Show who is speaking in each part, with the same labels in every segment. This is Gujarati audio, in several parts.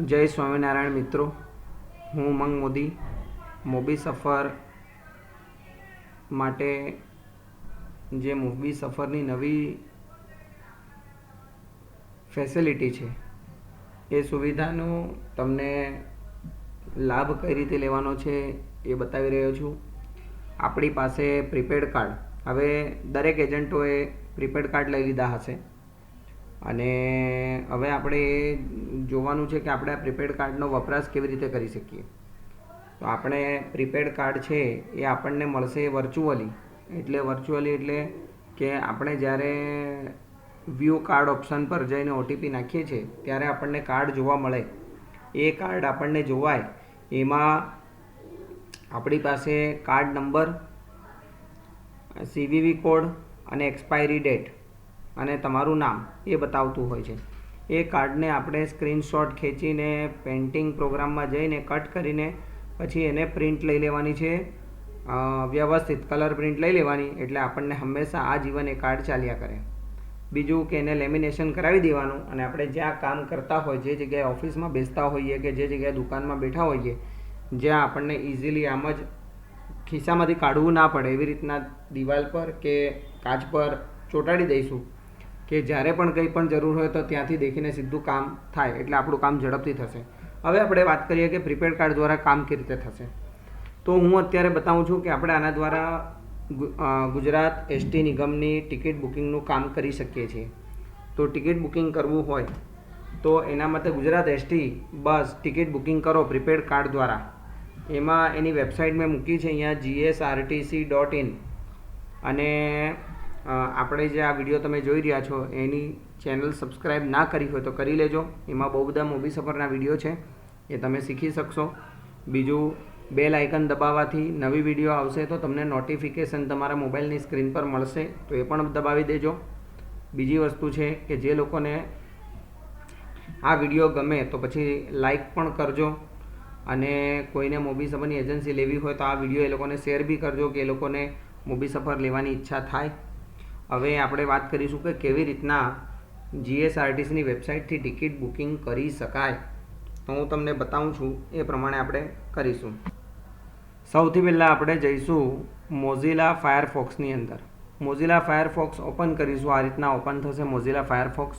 Speaker 1: જય સ્વામિનારાયણ મિત્રો. હું ઉમંગ મોદી, મોબી સફર માટે જે મોબી સફરની નવી ફેસિલિટી છે, એ સુવિધાનો તમને લાભ કઈ રીતે લેવાનો છે એ બતાવી રહ્યો છું. આપણી પાસે પ્રીપેડ કાર્ડ હવે દરેક એજન્ટોએ પ્રીપેડ કાર્ડ લઈ લીધા હશે. અને હવે આપણે જોવાનું છે કે આપણે આ પ્રીપેડ કાર્ડનો વપરાશ કેવી રીતે કરી શકીએ. તો આપણે પ્રીપેડ કાર્ડ છે એ આપણને મળશે વર્ચ્યુઅલી એટલે વર્ચ્યુઅલી એટલે કે આપણે જ્યારે વ્યૂ કાર્ડ ઓપ્શન પર જઈને ઓટીપી નાખીએ છીએ, ત્યારે આપણને કાર્ડ જોવા મળે. એ કાર્ડ આપણને જોવાય, એમાં આપણી પાસે કાર્ડ નંબર સીવીવી કોડ અને એક્સપાયરી ડેટ અને તમારું નામ એ બતાવતું હોય છે. એ કાર્ડને આપણે સ્ક્રીનશોટ ખેંચીને પેન્ટિંગ પ્રોગ્રામમાં જઈને કટ કરીને પછી એને પ્રિન્ટ લઈ લેવાની છે. વ્યવસ્થિત કલર પ્રિન્ટ લઈ લેવાની, એટલે આપણને હંમેશા આ જીવન એ કાર્ડ ચાલ્યા કરે. બીજું કે એને લેમિનેશન કરાવી દેવાનું અને આપણે જ્યાં કામ કરતા હોય, જે જગ્યાએ ઓફિસમાં બેસતા હોઈએ કે જે જગ્યાએ દુકાનમાં બેઠા હોઈએ, જ્યાં આપણને ઇઝીલી આમ જ ખિસ્સામાંથી કાઢવું ના પડે, એવી રીતના દિવાલ પર કે કાચ પર ચોંટાડી દઈશું કે જ્યારે પણ કંઈ પણ જરૂર હોય તો ત્યાંથી દેખીને સીધું કામ થાય, એટલે આપણું કામ ઝડપથી થશે. હવે આપણે વાત કરીએ કે પ્રીપેડ કાર્ડ દ્વારા કામ કેવી રીતે થશે. તો હું અત્યારે બતાવું છું કે આપણે આના દ્વારા ગુજરાત એસટી નિગમની ટિકિટ બુકિંગનું કામ કરી શકીએ છીએ. તો ટિકિટ બુકિંગ કરવું હોય તો એના માટે Gujarat ST bus ticket booking કરો પ્રીપેડ કાર્ડ દ્વારા. એમાં એની વેબસાઇટ મેં મૂકી છે, અહીંયા જીએસઆરટીસી ડોટ ઇન અને આપણે જે આ વીડિયો તમે જોઈ રહ્યા છો, એની ચેનલ સબસ્ક્રાઈબ ના કરી હોય તો કરી લેજો. એમાં બહુ બધા મૂવી સફરના વીડિયો છે, એ તમે શીખી શકશો. બીજું બેલ આઇકન દબાવવાથી નવી વીડિયો આવશે તો તમને નોટિફિકેશન તમારા મોબાઈલની સ્ક્રીન પર મળશે, તો એ પણ દબાવી દેજો. બીજી વસ્તુ છે કે જે લોકોને આ વીડિયો ગમે તો પછી લાઈક પણ કરજો અને કોઈને મૂવી સફરની એજન્સી લેવી હોય તો આ વીડિયો એ લોકોને શેર બી કરજો કે એ લોકોને મૂવી સફર લેવાની ઈચ્છા થાય. હવે આપણે વાત કરીશું કે કેવી રીતના જીએસઆરટીસીની વેબસાઇટથી ટિકિટ બુકિંગ કરી શકાય. તો હું તમને બતાવું છું, એ પ્રમાણે આપણે કરીશું. સૌથી પહેલાં આપણે જઈશું મોઝિલા ફાયરફોક્સની અંદર. મોઝિલા ફાયરફોક્સ ઓપન કરીશું, આ રીતના ઓપન થશે મોઝિલા ફાયરફોક્સ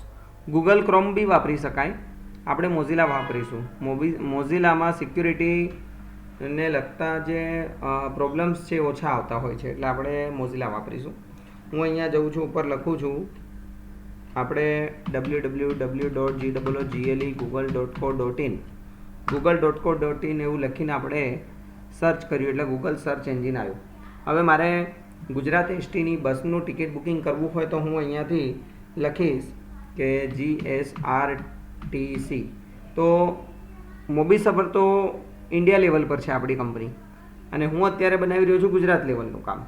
Speaker 1: ગૂગલ ક્રોમ બી વાપરી શકાય. આપણે મોઝિલા વાપરીશું. મોબી મોઝિલામાં સિક્યુરિટીને લગતા જે પ્રોબ્લેમ્સ છે, ઓછા આવતા હોય છે. એટલે આપણે મોઝિલા વાપરીશું. હું અહીંયા જઉં છું, ઉપર લખું છું. આપણે W W W dot G W GLE Google dot co dot in Google dot co dot in એવું લખીને આપણે સર્ચ કર્યું, એટલે ગૂગલ સર્ચ એન્જિન આવ્યું. હવે મારે ગુજરાત એસટીની બસનું ટિકિટ બુકિંગ કરવું હોય તો હું અહીંયાથી લખીશ કે G S R T C તો મોબી સફર તો ઇન્ડિયા લેવલ પર છે આપણી કંપની અને હું અત્યારે બનાવી રહ્યો છું ગુજરાત લેવલનું કામ.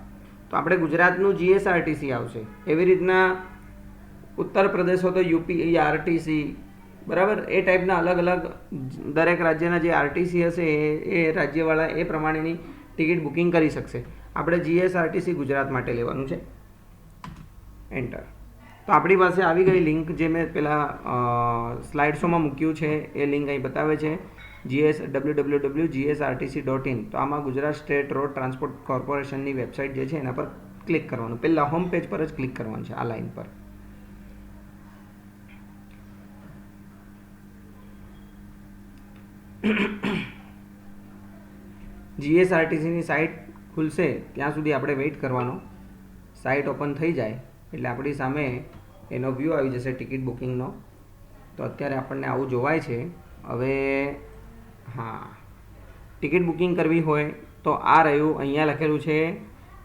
Speaker 1: તો આપણે ગુજરાતનું જીએસઆરટીસી આવશે. એવી રીતના ઉત્તર પ્રદેશ હોય તો યુપી આરટીસી બરાબર? એ ટાઈપના અલગ અલગ દરેક રાજ્યના જે આરટીસી હશે, એ એ રાજ્યવાળા એ પ્રમાણેની ટિકિટ બુકિંગ કરી શકશે. આપણે જીએસઆરટીસી ગુજરાત માટે લેવાનું છે. એન્ટર તો આપણી પાસે આવી ગઈ લિંક જે મેં પેલા સ્લાઇડ શોમાં મૂક્યું છે, એ લિંક અહીં બતાવે છે. GS W W W GSRTC dot in તો આમાં ગુજરાત સ્ટેટ રોડ ટ્રાન્સપોર્ટ કોર્પોરેશનની વેબસાઇટ જે છે એના પર ક્લિક કરવાનું. પહેલાં હોમ પેજ પર જ ક્લિક કરવાનું છે આ લાઇન પર. જીએસઆરટીસીની સાઇટ ખુલશે ત્યાં સુધી આપણે વેઇટ કરવાનો. સાઇટ ઓપન થઈ જાય એટલે આપણી સામે એનો વ્યૂ આવી જશે ટિકિટ બુકિંગનો. તો અત્યારે આપણને આવું જોવાય છે. હવે હા. ટિકિટ બુકિંગ કરવી હોય તો આ રહ્યું. અહીંયા લખેલું છે,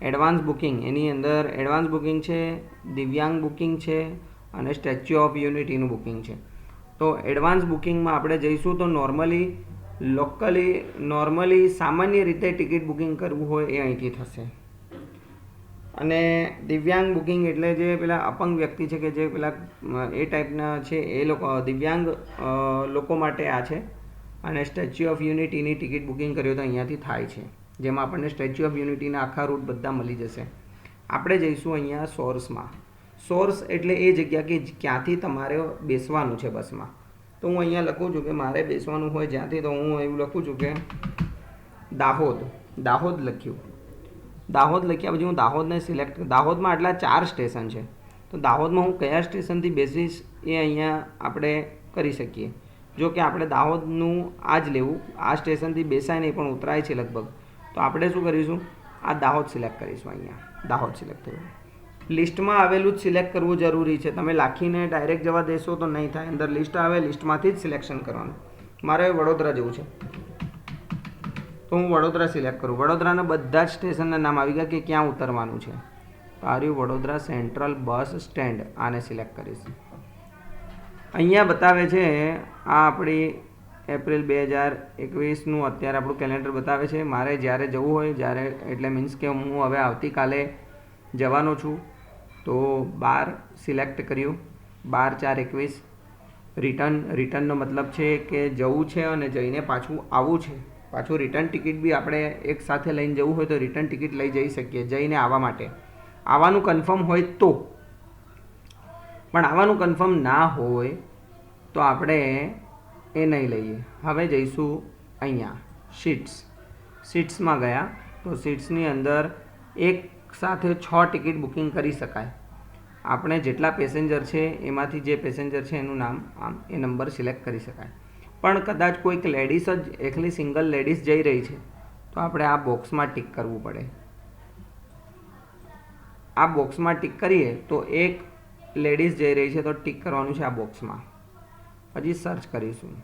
Speaker 1: એડવાન્સ બુકિંગ. એની અંદર એડવાન્સ બુકિંગ છે, દિવ્યાંગ બુકિંગ છે અને સ્ટેચ્યુ ઓફ યુનિટીનું બુકિંગ છે. તો એડવાન્સ બુકિંગમાં આપણે જઈશું તો નોર્મલી, લોકલી, નોર્મલી સામાન્ય રીતે ટિકિટ બુકિંગ કરવું હોય એ અહીંથી થશે. અને દિવ્યાંગ બુકિંગ એટલે જે પેલા અપંગ વ્યક્તિ છે કે જે પેલા એ ટાઈપના છે, એ લોકો, દિવ્યાંગ લોકો માટે આ છે. અને સ્ટેચ્યુ ઓફ યુનિટીની ટિકિટ બુકિંગ કર્યો તો અહીંયાથી થાય છે, જેમાં આપણને સ્ટેચ્યુ ઓફ યુનિટીના આખા રૂટ બધા મળી જશે. આપણે જઈશું અહીંયા સોર્સમાં. સોર્સ એટલે એ જગ્યા કે ક્યાંથી તમારે બેસવાનું છે બસમાં. તો હું અહીંયા લખું છું કે મારે બેસવાનું હોય જ્યાંથી, તો હું એવું લખું છું કે દાહોદ. દાહોદ લખ્યું. દાહોદ લખ્યા પછી હું દાહોદને સિલેક્ટ, દાહોદમાં આટલા ચાર સ્ટેશન છે. તો દાહોદમાં હું કયા સ્ટેશનથી બેસીશ એ અહીંયા આપણે કરી શકીએ. જો કે આપણે દાહોદનું આ જ લેવું. આ સ્ટેશનથી બેસાય નહીં પણ ઉતરાય છે લગભગ. તો આપણે શું કરીશું? આ દાહોદ સિલેક્ટ કરીશું અહીંયા. દાહોદ સિલેક્ટ થયું. લિસ્ટમાં આવેલું જ સિલેક્ટ કરવું જરૂરી છે. તમે લાખીને ડાયરેક્ટ જવા દેશો તો નહીં થાય. અંદર લિસ્ટ આવે, લિસ્ટમાંથી જ સિલેક્શન કરવાનું. મારે વડોદરા જવું છે. તો હું વડોદરા સિલેક્ટ કરું. વડોદરાના બધા જ સ્ટેશનના નામ આવી ગયા કે ક્યાં ઉતરવાનું છે? તો વડોદરા સેન્ટ્રલ બસ સ્ટેન્ડ. આને સિલેક્ટ કરીશ. અહીંયા બતાવે છે આ આપણી એપ્રિલ બે હજાર એકવીસનું અત્યારે આપણું કેલેન્ડર બતાવે છે. મારે જ્યારે જવું હોય, જ્યારે એટલે મીન્સ કે હું હવે આવતીકાલે જવાનો છું, તો બાર સિલેક્ટ કર્યું. બાર ચાર એકવીસ. રિટર્ન, રિટર્નનો મતલબ છે કે જવું છે અને જઈને પાછું આવવું છે. પાછું રિટર્ન ટિકિટ બી આપણે એક સાથે લઈને જવું હોય તો રિટર્ન ટિકિટ લઈ જઈ શકીએ, જઈને આવવા માટે. આવવાનું કન્ફર્મ હોય તો. પણ આવવાનું કન્ફર્મ ના હોય તો આપણે એ નહીં લઈએ. હવે જઈશું અહીંયા સીટ્સ સીટ્સમાં ગયા. તો સીટ્સની અંદર એક સાથે છ ટિકિટ બુકિંગ કરી શકાય. આપણે જેટલા પેસેન્જર છે, એમાંથી જે પેસેન્જર છે એનું નામ, આમ, એ નંબર સિલેક્ટ કરી શકાય. પણ કદાચ કોઈક લેડીઝ જ, એકલી સિંગલ લેડીઝ જઈ રહી છે, તો આપણે આ બોક્સમાં ટિક કરવું પડે. આ બોક્સમાં ટિક કરીએ તો એક લેડીઝ જઈ રહી છે, તો ટિક કરવાનું છે આ બોક્સમાં. પછી સર્ચ કરીશું.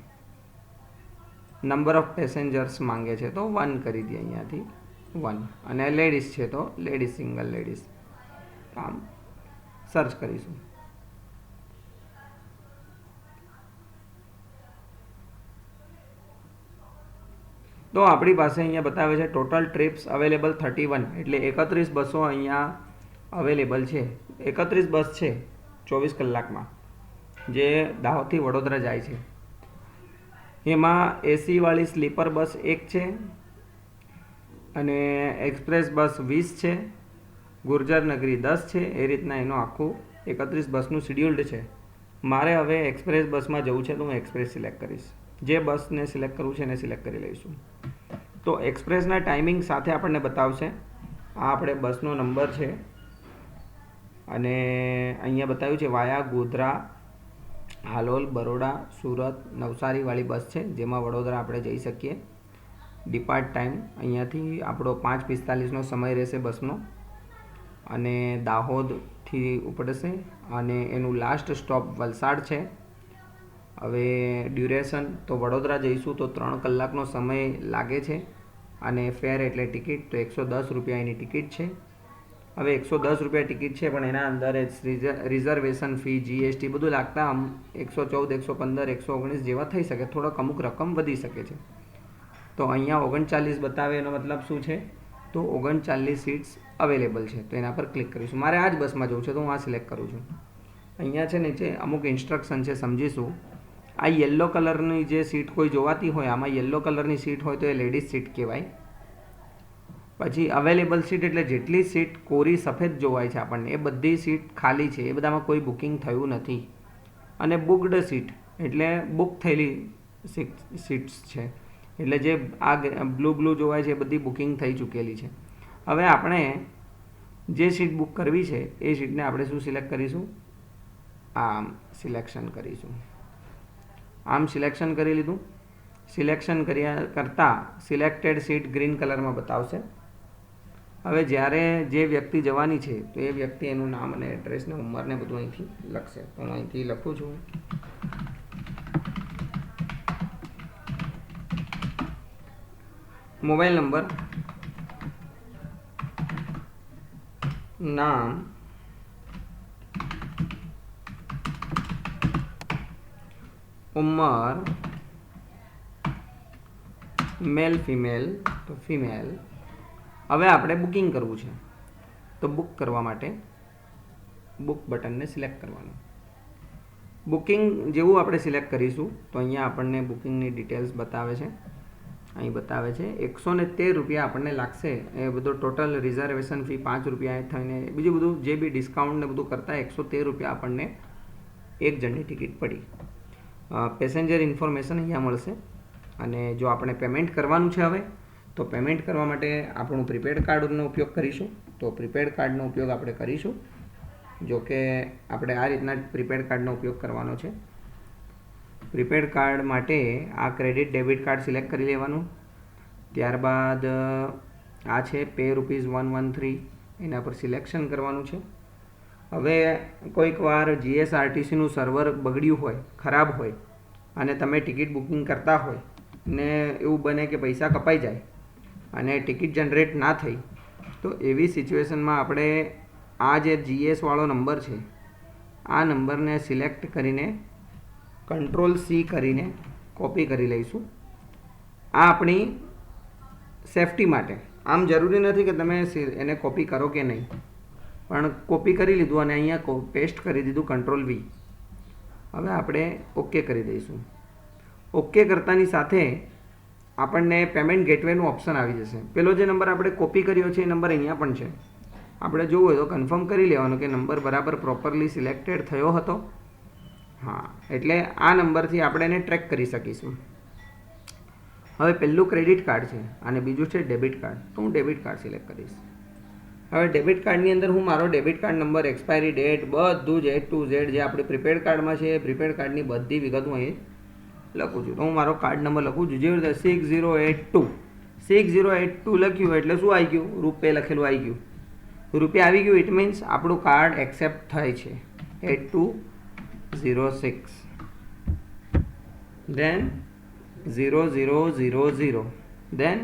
Speaker 1: નંબર ઓફ પેસેન્જર્સ માંગે છે તો વન કરી દઈએ અહીંયાથી. વન અને લેડીઝ છે તો લેડીઝ સિંગલ લેડીઝ આમ સર્ચ કરીશું. તો આપણી પાસે અહીંયા બતાવે છે total trips available thirty one એટલે એકત્રીસ બસો અહીંયા અવેલેબલ છે. એકત્રીસ બસ છે ચોવીસ કલાકમાં. જે દાહોદથી વડોદરા જાય છે. એમાં એસીવાળી સ્લીપર બસ એક છે અને એક્સપ્રેસ બસ વીસ છે, ગુર્જર નગરી દસ છે, એ રીતના એનું આખું એકત્રીસ બસનું શિડ્યુલ્ડ છે. મારે હવે એક્સપ્રેસ બસમાં જવું છે તો હું એક્સપ્રેસ સિલેક્ટ કરીશ. જે બસને સિલેક્ટ કરવું છે એને સિલેક્ટ કરી લઈશું. તો એક્સપ્રેસના ટાઈમિંગ સાથે આપણને બતાવશે. આ આપણે બસનો નંબર છે. અને અહીંયા બતાવ્યું છે વાયા ગોધરા હાલોલ, બરોડા, સુરત, નવસારીવાળી બસ છે, જેમાં વડોદરા આપણે જઈ શકીએ. ડિપાર્ટ ટાઈમ અહીંયાથી આપણો પાંચ પિસ્તાલીસનો સમય રહેશે બસનો. અને દાહોદથી ઉપડશે અને એનું લાસ્ટ સ્ટોપ વલસાડ છે. હવે ડ્યુરેશન તો વડોદરા જઈશું તો ત્રણ કલાકનો સમય લાગે છે. અને ફેર એટલે ટિકિટ તો એકસો દસ રૂપિયા એની ટિકિટ છે. હવે એકસો દસ રૂપિયા ટિકિટ છે, પણ એના અંદર રિઝર્વેશન ફી જીએસટી બધું લાગતા આમ એકસો ચૌદ, એકસો પંદર, એકસો ઓગણીસ જેવા થઈ શકે. થોડોક અમુક રકમ વધી શકે છે. તો અહીંયા ઓગણચાલીસ બતાવે એનો મતલબ શું છે? તો ઓગણચાલીસ સીટ્સ અવેલેબલ છે. તો એના પર ક્લિક કરીશું. મારે આ જ બસમાં જવું છે, તો હું આ સિલેક્ટ કરું છું. અહીંયા છે નીચે અમુક ઇન્સ્ટ્રક્શન છે, સમજીશું. આ યલો કલરની જે સીટ કોઈ જોવાતી હોય, આમાં યલો કલરની સીટ હોય તો એ લેડીઝ સીટ કહેવાય. પછી અવેલેબલ સીટ એટલે જેટલી સીટ કોરી સફેદ જોવાય છે આપણને, એ બધી સીટ ખાલી છે, એ બધામાં કોઈ બુકિંગ થયું નથી. અને બુકડ સીટ એટલે બુક થયેલી સીટ્સ છે. એટલે જે આ બ્લુ બ્લુ જોવાય છે, એ બધી બુકિંગ થઈ ચૂકેલી છે. હવે આપણે જે સીટ બુક કરવી છે, એ સીટને આપણે શું સિલેક્ટ કરીશું? આમ સિલેક્શન કરીશું. આમ સિલેક્શન કરી લીધું. સિલેક્શન કર્યા કરતાં સિલેક્ટેડ સીટ ગ્રીન કલરમાં બતાવશે. હવે જ્યારે જે વ્યક્તિ જવાની છે, તો એ વ્યક્તિ એનું નામ અને એડ્રેસ ને ઉંમર ને બધું અહીંથી લખશે. તો હું અહીંથી લખું છું. Mobile number. નામ. ઉંમર. મેલ ફિમેલ તો ફિમેલ હવે આપણે બુકિંગ કરવું છે. તો બુક કરવા માટે બુક બટનને સિલેક્ટ કરવાનું. બુકિંગ જેવું આપણે સિલેક્ટ કરીશું, તો અહીંયા આપણને બુકિંગની ડિટેલ્સ બતાવે છે. અહીં બતાવે છે એકસો ને તેર રૂપિયા આપણને લાગશે. એ બધું ટોટલ રિઝર્વેશન ફી પાંચ રૂપિયા થઈને, બીજું બધું જે બી ડિસ્કાઉન્ટ ને બધું કરતાં એકસો તેર રૂપિયા આપણને એક જણની ટિકિટ પડી. પેસેન્જર ઇન્ફોર્મેશન અહીંયા મળશે. અને જો આપણે પેમેન્ટ કરવાનું છે હવે તો પેમેન્ટ કરવા માટે આપણું પ્રીપેડ કાર્ડનો ઉપયોગ કરીશું. તો પ્રીપેડ કાર્ડનો ઉપયોગ આપણે કરીશું. જો કે આપણે આ રીતના પ્રીપેડ કાર્ડનો ઉપયોગ કરવાનો છે. પ્રીપેડ કાર્ડ માટે આ ક્રેડિટ ડેબિટ કાર્ડ સિલેક્ટ કરી લેવાનું. ત્યારબાદ, આ છે pay rupees one one three એના પર સિલેક્શન કરવાનું છે. હવે કોઈક વાર જીએસઆરટીસીનું સર્વર બગડ્યું હોય, ખરાબ હોય, અને તમે ટિકિટ બુકિંગ કરતા હોય, ને એવું બને કે પૈસા કપાઈ જાય અને ટિકિટ જનરેટ ના થઈ, તો એવી સિચ્યુએશનમાં આપણે આ જે જીએસવાળો નંબર છે, આ નંબરને સિલેક્ટ કરીને કંટ્રોલ સી કરીને કોપી કરી લઈશું. આ આપણી સેફટી માટે. આમ જરૂરી નથી કે તમે એને કોપી કરો કે નહીં. પણ કોપી કરી લીધું અને અહીંયા પેસ્ટ કરી દીધું કંટ્રોલ વી. હવે આપણે ઓકે કરી દઈશું. ઓકે કરતાની સાથે આપણને પેમેન્ટ ગેટવેનું ઓપ્શન આવી જશે. પેલો જે નંબર આપણે કોપી કર્યો છે, એ નંબર અહીંયા પણ છે. આપણે જોવું હોય તો કન્ફર્મ કરી લેવાનો કે નંબર બરાબર પ્રોપરલી સિલેક્ટેડ થયો હતો. હા, એટલે આ નંબરથી આપણે એને ટ્રેક કરી શકીશું. હવે પહેલું ક્રેડિટ કાર્ડ છે અને બીજું છે ડેબિટ કાર્ડ તો હું ડેબિટ કાર્ડ સિલેક્ટ કરીશ. હવે ડેબિટ કાર્ડની અંદર હું મારો debit card number expiry date બધું જ એ ટુ ઝેડ જે આપણે પ્રીપેડ કાર્ડમાં છે એ પ્રીપેડ કાર્ડની બધી વિગત હું અહીં લખું છું. તો હું મારો કાર્ડ નંબર લખું છું. જેવી રીતે six zero eight two six zero eight two લખ્યું એટલે શું આવી ગયું? રૂપે લખેલું આવી ગયું. રૂપિયા આવી ગયું ઇટ મીન્સ આપણું કાર્ડ એક્સેપ્ટ થાય છે. Eight two zero six then 0000 then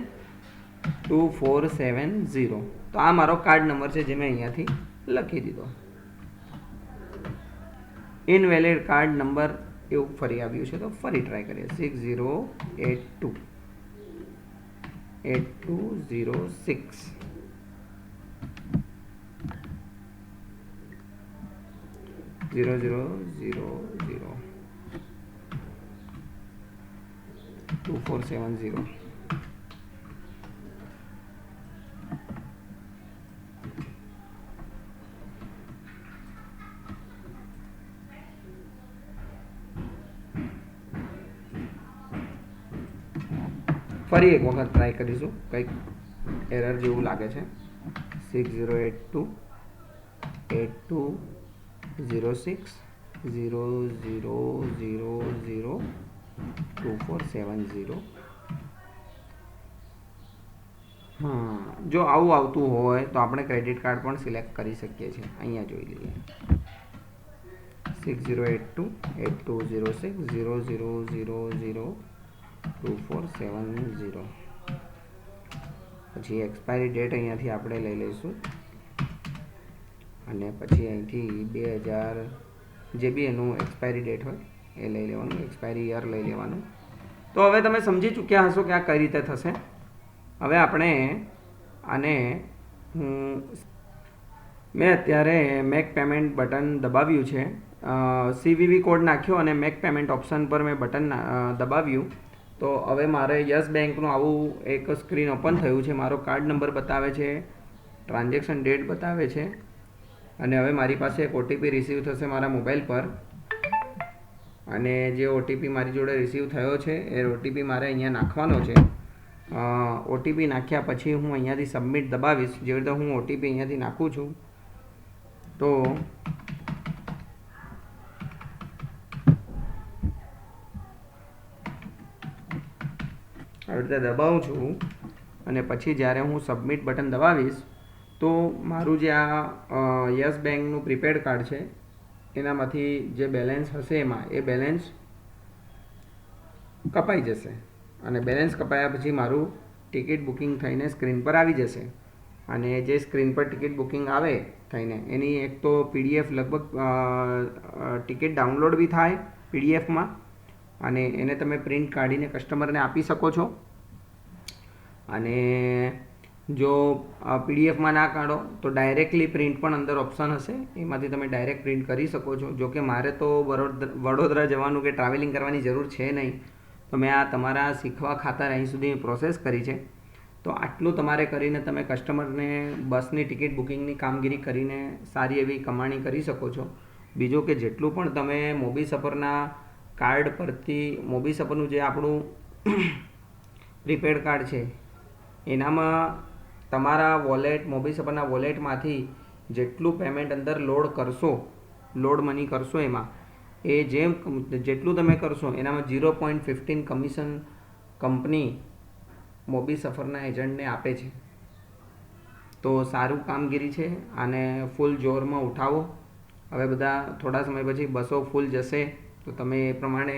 Speaker 1: 2470 તો આ મારો કાર્ડ નંબર છે જે મેં અહીંયાથી લખી દીધો. ઇનવેલિડ કાર્ડ નંબર એવું ફરી આવ્યું છે, તો ફરી ટ્રાય કરીએ. Six zero eight two eight two zero six zero zero zero zero two four seven zero ફરી એક વખત ટ્રાય કરીશું. કંઈક એરર જેવું લાગે છે. Six zero eight two eight two zero six zero zero zero zero two four seven zero હા, જો આવું આવતું હોય તો આપણે ક્રેડિટ કાર્ડ પણ સિલેક્ટ કરી શકીએ છીએ. અહીંયા જોઈ લઈએ. Six zero eight two eight two zero six zero zero zero zero two four seven zero. પછી એક્સપાયરી ડેટ અહીંયાથી આપણે લઈ લઈશું. અને પછી અહીંથી બે હજાર, જે બી એનું એક્સપાયરી ડેટ હોય, એ લઈ લેવાનું એક્સપાયરી યર લઈ લેવાનું. તો હવે તમે સમજી ચૂક્યા હશો કે આ કઈ રીતે થશે. હવે આપણે આને હું મેં અત્યારે મેક પેમેન્ટ બટન દબાવ્યું છે. સીવીવી કોડ નાખ્યો અને મેક પેમેન્ટ ઓપ્શન પર મેં બટન દબાવ્યું. તો હવે મારે યસ બેંકનું આવું એક સ્ક્રીન ઓપન થયું છે. મારો કાર્ડ નંબર બતાવે છે. ટ્રાન્ઝેક્શન ડેટ બતાવે છે. અને હવે મારી પાસે એક ઓટીપી રિસીવ થશે મારા મોબાઈલ પર. અને જે ઓટીપી મારી જોડે રિસીવ થયો છે, એ ઓટીપી મારે અહીંયા નાખવાનો છે. ઓટીપી નાખ્યા પછી હું અહીંયાથી સબમિટ દબાવીશ. જેવી રીતે હું ઓટીપી અહીંયાથી નાખું છું, તો રીતે દબાવું છું અને પછી જ્યારે હું સબમિટ બટન દબાવીશ, તો મારું જે આ યસ બેંકનું પ્રીપેડ કાર્ડ છે, એનામાંથી જે બેલેન્સ હશે એમાં, એ બેલેન્સ કપાઈ જશે. અને બેલેન્સ કપાયા પછી મારું ટિકિટ બુકિંગ થઈને સ્ક્રીન પર આવી જશે. અને જે સ્ક્રીન પર ટિકિટ બુકિંગ આવે થઈને, એની એક તો પીડીએફ લગભગ ટિકિટ ડાઉનલોડ બી થાય પીડીએફમાં અને એને તમે પ્રિન્ટ કાઢીને કસ્ટમરને આપી શકો છો. અને જો પીડીએફમાં ના કાઢો, તો ડાયરેક્ટલી પ્રિન્ટ પણ અંદર ઓપ્શન હશે. એમાંથી તમે ડાયરેક્ટ પ્રિન્ટ કરી શકો છો. જો કે મારે તો વડોદરા જવાનું કે ટ્રાવેલિંગ કરવાની જરૂર છે નહીં, તો મેં આ તમારા શીખવા ખાતર અહીં સુધી પ્રોસેસ કરી છે. તો આટલું તમારે કરીને તમે કસ્ટમરને બસની ટિકિટ બુકિંગની કામગીરી કરીને સારી એવી કમાણી કરી શકો છો. બીજું કે જેટલું પણ તમે મોબી સફરના કાર્ડ પરથી, મોબી સફરનું જે આપણું પ્રીપેડ કાર્ડ છે એનામાં તમારા વોલેટ મોબી સપરના વોલેટમાંથી જેટલું પેમેન્ટ અંદર લોડ કરશો લોડ મની કરશો એમાં, એ જેમ જેટલું તમે કરશો, એનામાં zero point fifteen commission company Mobi સફરના એજન્ટને આપે છે. તો સારું કામગીરી છે, આને ફૂલ જોરમાં ઉઠાવો. હવે બધા થોડા સમય પછી બસો ફૂલ જશે, તો તમે એ પ્રમાણે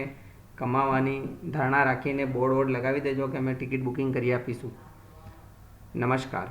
Speaker 1: કમાવાની ધારણા રાખીને બોર્ડ વોર્ડ લગાવી દેજો કે અમે ટિકિટ બુકિંગ કરી આપીશું. Namaskar.